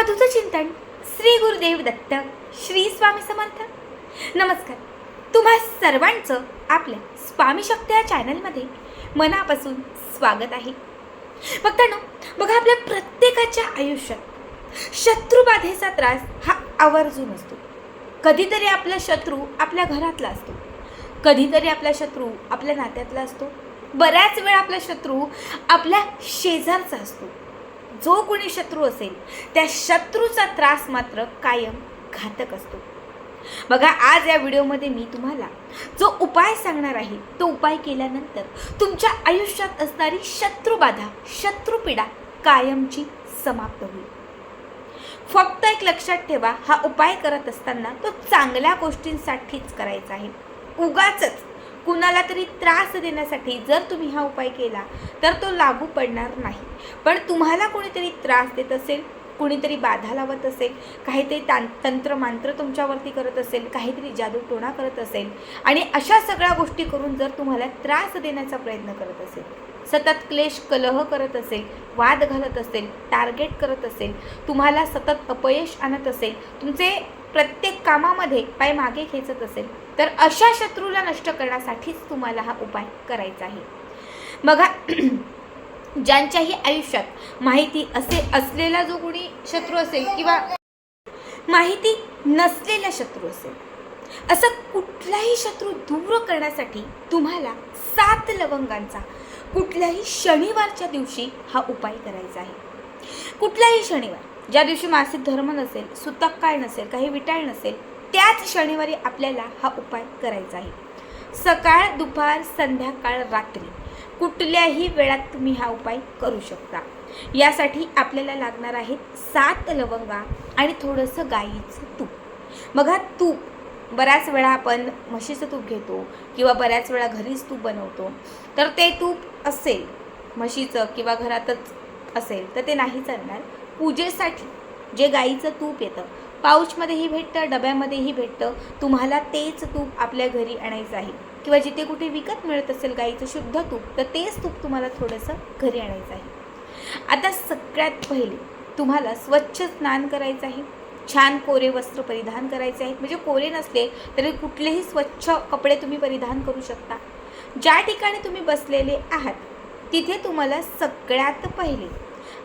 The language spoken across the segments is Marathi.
अवधूत चिंतन श्री गुरुदेव दत्त श्री स्वामी समर्थ. नमस्कार. तुम्हा सर्वांचं आपल्या स्वामी शक्ती या चॅनलमध्ये मनापासून स्वागत आहे. बघताना बघा आपल्या प्रत्येकाच्या आयुष्यात शत्रुबाधेचा त्रास हा आवर्जून असतो. कधीतरी आपला शत्रू आपल्या घरातला असतो. कधीतरी आपला शत्रू आपल्या नात्यातला असतो. बऱ्याच वेळा आपला शत्रू आपल्या शेजारचा असतो. जो कोणी शत्रू असेल त्या शत्रूचा त्रास मात्र कायम घातक असतो. बघा आज या व्हिडिओमध्ये मी तुम्हाला जो उपाय सांगणार आहे तो उपाय केल्यानंतर तुमच्या आयुष्यात असणारी शत्रुबाधा शत्रुपीडा कायमची समाप्त होईल. फक्त एक लक्षात ठेवा हा उपाय करत असताना तो चांगल्या गोष्टींसाठीच करायचा आहे. उगाच कुणाला तरी त्रास देण्यासाठी जर तुम्ही हा उपाय केला तर तो लागू पडणार नाही. पण तुम्हाला कोणीतरी त्रास देत असेल कुणीतरी बाधा लावत असेल काहीतरी तां तंत्र मांत्र तुमच्यावरती करत असेल काहीतरी जादूटोणा करत असेल आणि अशा सगळ्या गोष्टी करून जर तुम्हाला त्रास देण्याचा प्रयत्न करत असेल सतत क्लेश कलह करत असेल वाद घालत असेल टार्गेट करत असेल तुम्हाला सतत अपयश आणत असेल तुमचे प्रत्येक कामामध्ये पाय मागे खेचत असेल तर अशा शत्रूला नष्ट करण्यासाठीच तुम्हाला हा उपाय करायचा आहे. बघा ज्यांच्याही आयुष्यात माहिती असे असलेला जो कोणी शत्रू असेल किंवा माहिती नसलेला शत्रू असेल असं कुठलाही शत्रू दूर करण्यासाठी तुम्हाला सात लवंगांचा कुठल्याही शनिवारच्या दिवशी हा उपाय करायचा आहे. कुठलाही शनिवार ज्या दिवशी मासिक धर्म नसेल सुतक काय नसेल काही विटाळ नसेल त्याच शनिवारी आपल्याला हा उपाय करायचा आहे. सकाळ दुपार संध्याकाळ रात्री. कुठल्याही वेळात तुम्ही हा उपाय करू शकता. यासाठी आपल्याला लागणार आहेत सात लवंगा आणि थोडंसं गाईचं तूप. बघा तूप बऱ्याच वेळा आपण म्हशीचं तूप घेतो किंवा बऱ्याच वेळा घरीच तूप बनवतो. तर ते तूप असेल म्हशीचं किंवा घरातच असेल तर ते नाही चालणार. पूजेसाठी जे गाईचं तूप येतं पाऊचमध्येही भेटतं डब्यामध्येही भेटतं. तुम्हाला तेच तूप आपल्या घरी आणायचं आहे. किंवा जिथे कुठे विकत मिळत असेल गाईचं शुद्ध तूप तर तेच तूप तुम्हाला थोडंसं घरी आणायचं आहे. आता सगळ्यात पहिले तुम्हाला स्वच्छ स्नान करायचं आहे. छान कोरे वस्त्र परिधान करायचे आहेत. म्हणजे कोरे नसले तरी कुठलेही स्वच्छ कपडे तुम्ही परिधान करू शकता. ज्या ठिकाणी तुम्ही बसलेले आहात तिथे तुम्हाला सगळ्यात पहिले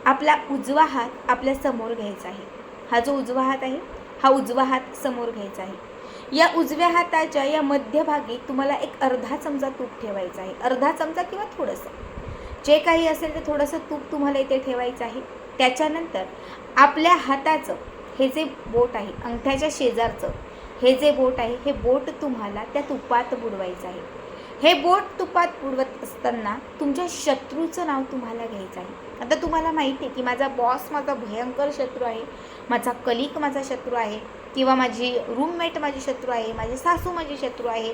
आपला उजवा हात आपल्यासमोर घ्यायचा आहे. हा जो उजवा हात आहे हा उजवा हात समोर घ्यायचा आहे. या उजव्या हाताच्या या मध्यभागी तुम्हाला एक अर्धा चमचा तूप ठेवायचा आहे. अर्धा चमचा किंवा थोडंसं. जे काही असेल ते थोडंसं तूप तुम्हाला इथे ठेवायचं आहे. त्याच्यानंतर आपल्या हाताचं हे जे बोट आहे अंगठ्याच्या शेजारचं हे जे बोट आहे हे बोट तुम्हाला त्या तुपात बुडवायचं आहे. हे बोट तुपात बुडवत असताना तुमच्या शत्रूचं नाव तुम्हाला घ्यायचं आहे. आता तुम्हाला माहिती आहे की माझा बॉस माझा भयंकर शत्रू आहे. माझा कलिक माझा शत्रू आहे किंवा माझी रूममेट माझी शत्रू आहे माझे सासू माझी शत्रू आहे.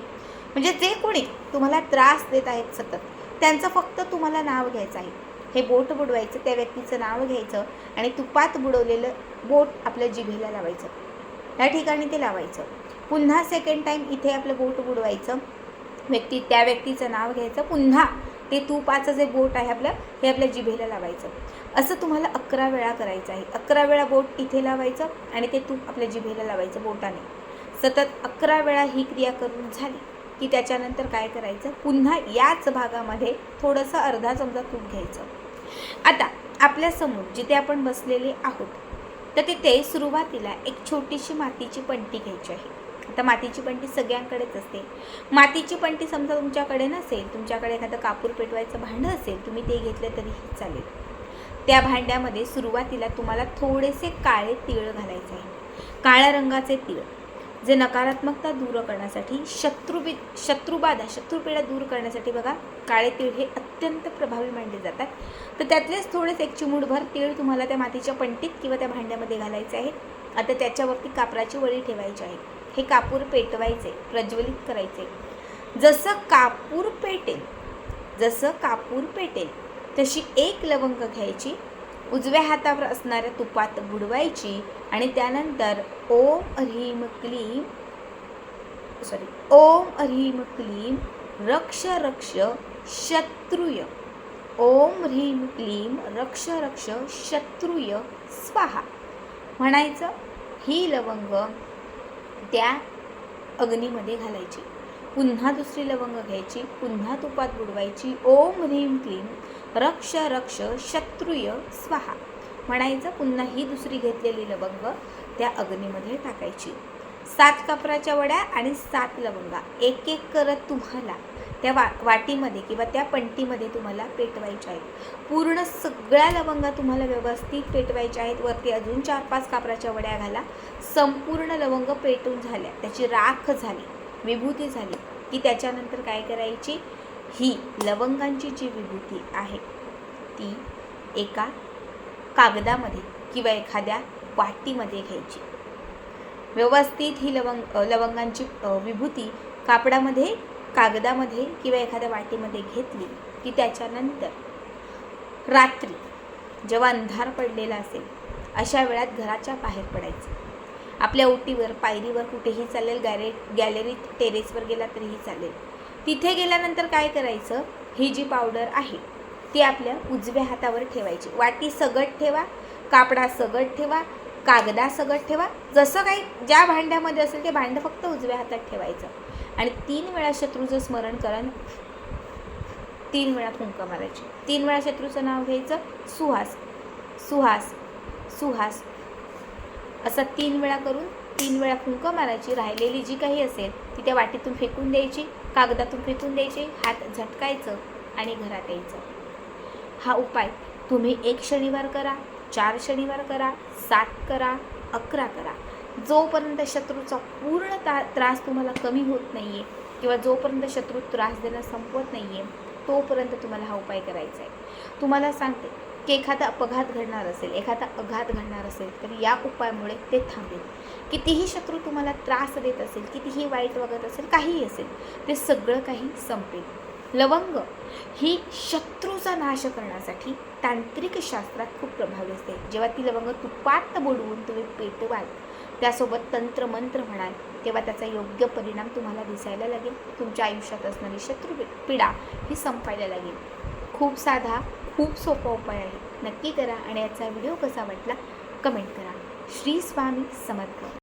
म्हणजे जे कोणी तुम्हाला त्रास देत आहेत सतत त्यांचं फक्त तुम्हाला नाव घ्यायचं आहे. हे बोट बुडवायचं त्या व्यक्तीचं नाव घ्यायचं आणि तुपात बुडवलेलं बोट आपल्या जिभेला लावायचं. त्या ठिकाणी ते लावायचं. पुन्हा सेकंड टाईम इथे आपलं बोट बुडवायचं. व्यक्ती त्या व्यक्तीचं नाव घ्यायचं. पुन्हा ते तुपाचं जे बोट आहे आपलं हे आपल्या जिभेला लावायचं. असं तुम्हाला अकरा वेळा करायचं आहे. अकरा वेळा बोट इथे लावायचं आणि ते तूप आपल्या जिभेला लावायचं बोटाने. सतत अकरा वेळा ही क्रिया करून झाली की त्याच्यानंतर काय करायचं? पुन्हा याच भागामध्ये थोडंसं अर्धा चमचा तूप घ्यायचं. आता आपल्यासमोर जिथे आपण बसलेले आहोत तर तिथे सुरुवातीला एक छोटीशी मातीची पंटी घ्यायची आहे. आता मातीची पंटी सगळ्यांकडेच असते. मातीची पंटी समजा तुमच्याकडे नसेल तुमच्याकडे एखादं कापूर पेटवायचं भांडं असेल तुम्ही ते घेतलं तरीही चालेल. त्या भांड्यामध्ये सुरुवातीला तुम्हाला थोडेसे काळे तीळ घालायचे आहे. काळ्या रंगाचे तीळ जे नकारात्मकता दूर करण्यासाठी शत्रुबी शत्रुबाधा शत्रुपीडा दूर करण्यासाठी बघा काळे तीळ हे अत्यंत प्रभावी मानले जातात. तर त्यातलेच थोडेच एक चिमूडभर तीळ तुम्हाला त्या मातीच्या पंटीत किंवा त्या भांड्यामध्ये घालायचे आहेत आता त्याच्यावरती कापराची वळी ठेवायची आहे. हे कापूर पेटवायचे प्रज्वलित करायचे. जसं कापूर पेटेल जसं कापूर पेटेल तशी एक लवंग घ्यायची उजव्या हातावर असणाऱ्या तुपात बुडवायची आणि त्यानंतर ओम ह्रीम क्लीम सॉरी ओम ह्रीम क्लीम रक्ष रक्ष शत्रुय. ओम ह्रीम क्लीम रक्ष रक्ष शत्रुय स्वाहा. म्हणायचं ही लवंग त्या अग्नीमध्ये घालायची. पुन्हा दुसरी लवंग घ्यायची पुन्हा तुपात बुडवायची. ओम ह्रीम क्लीम रक्ष रक्ष शत्रुय स्वाहा. म्हणायचं पुन्हा ही दुसरी घेतलेली लवंग त्या अग्नीमध्ये टाकायची. सात कापराच्या वड्या आणि सात लवंगा. एक एक करत तुम्हाला त्या वा वाटीमध्ये किंवा त्या पंटीमध्ये तुम्हाला पेटवायच्या आहेत. पूर्ण सगळ्या लवंगा तुम्हाला व्यवस्थित पेटवायच्या आहेत. वरती अजून चार पाच कापराच्या वड्या घाला. संपूर्ण लवंग पेटून झाल्या. त्याची राख झाली विभूती झाली की त्याच्यानंतर काय करायची? ही लवंगांची जी विभूती आहे ती एका कागदामध्ये किंवा एखाद्या वाटीमध्ये घ्यायची. व्यवस्थित ही लवंग लवंगांची विभूती कापडामध्ये कागदामध्ये किंवा एखाद्या वाटीमध्ये घेतली की त्याच्यानंतर रात्री जेव्हा अंधार पडलेला असेल अशा वेळात घराच्या बाहेर पडायचं. आपल्या ओटीवर पायरीवर कुठेही चालेल गॅरे गॅलरीत टेरेसवर गेला तरीही चालेल. तिथे गेल्यानंतर काय करायचं? ही जी पावडर आहे ती आपल्या उजव्या हातावर ठेवायची. वाटी सगट ठेवा कापडा सगट ठेवा कागदा सगट ठेवा. जसं काही ज्या भांड्यामध्ये असेल ते भांडं फक्त उजव्या हातात ठेवायचं. आणि तीन वेळा शत्रूचं स्मरण करण तीन वेळा फुंका मारायची. तीन वेळा शत्रूचं नाव घ्यायचं सुहास. सुहास. सुहास. असं तीन वेळा करून तीन वेळा फुंक मारायची. राहिलेली जी काही असेल ती त्या वाटीतून फेकून द्यायची कागदातून फेकून द्यायची हात झटकायचं आणि घरात यायचं. हा उपाय तुम्ही एक शनिवार करा चार शनिवार करा सात करा अकरा करा. जोपर्यंत शत्रूचा पूर्ण ता त्रास तुम्हाला कमी होत नाही आहे किंवा जोपर्यंत शत्रू त्रास देणं संपवत नाही आहे तोपर्यंत तुम्हाला हा उपाय करायचा आहे तुम्हाला सांगते की एखादा अपघात घडणार असेल एखादा अघात घडणार असेल तर या उपायामुळे ते थांबेल. कितीही शत्रू तुम्हाला त्रास देत असेल कितीही वाईट वागत असेल काहीही असेल ते सगळं काही संपेल. लवंग ही शत्रूचा नाश करण्यासाठी तांत्रिक शास्त्रात खूप प्रभावी असते. जेव्हा ती लवंग तुपात बुडवून तुम्ही पेटवाल त्यासोबत तंत्र मंत्र म्हणाल तेव्हा त्याचा योग्य परिणाम तुम्हाला दिसायला लागेल. तुमच्या आयुष्यात असणारी शत्रू पीडा ही संपायला लागेल. खूप साधा खूप सोपा उपाय आहे. नक्की करा आणि याचा व्हिडिओ कसा वाटला कमेंट करा. श्री स्वामी समर्थ.